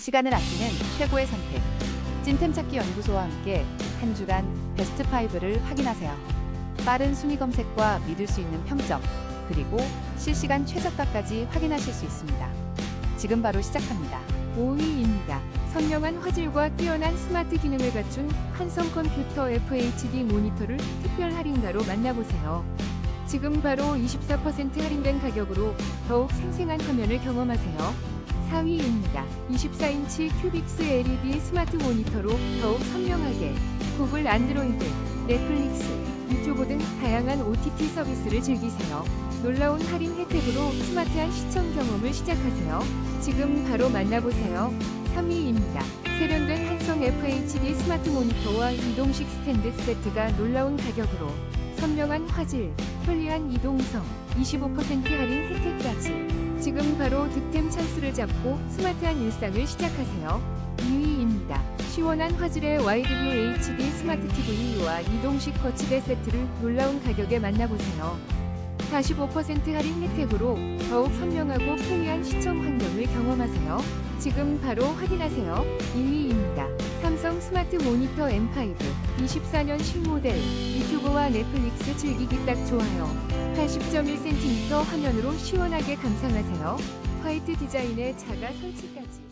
시간을 아끼는 최고의 선택. 찐템 찾기 연구소와 함께 한 주간 베스트 5를 확인하세요. 빠른 순위 검색과 믿을 수 있는 평점, 그리고 실시간 최저가까지 확인하실 수 있습니다. 지금 바로 시작합니다. 5위입니다. 선명한 화질과 뛰어난 스마트 기능을 갖춘 한성 컴퓨터 FHD 모니터를 특별 할인가로 만나보세요. 지금 바로 24% 할인된 가격으로 더욱 생생한 화면을 경험하세요. 4위입니다. 24인치 큐빅스 LED 스마트 모니터로 더욱 선명하게 구글 안드로이드, 넷플릭스, 유튜브 등 다양한 OTT 서비스를 즐기세요. 놀라운 할인 혜택으로 스마트한 시청 경험을 시작하세요. 지금 바로 만나보세요. 3위입니다. 세련된 한성 FHD 스마트 모니터와 이동식 스탠드 세트가 놀라운 가격으로 선명한 화질, 편리한 이동성, 25% 할인 혜택까지. 지금 바로 득템 찬스를 잡고 스마트한 일상을 시작하세요. 2위입니다. 시원한 화질의 와이드뷰 HD 스마트 TV와 이동식 거치대 세트를 놀라운 가격에 만나보세요. 45% 할인 혜택으로 더욱 선명하고 편리한 시청 환경을 경험하세요. 지금 바로 확인하세요. 2위입니다. 삼성 스마트 모니터 M5 24년 신모델 유튜브와 넷플릭스 즐기기 딱 좋아요. 80.1cm 화면으로 시원하게 감상하세요. 화이트 디자인의 자가 설치까지.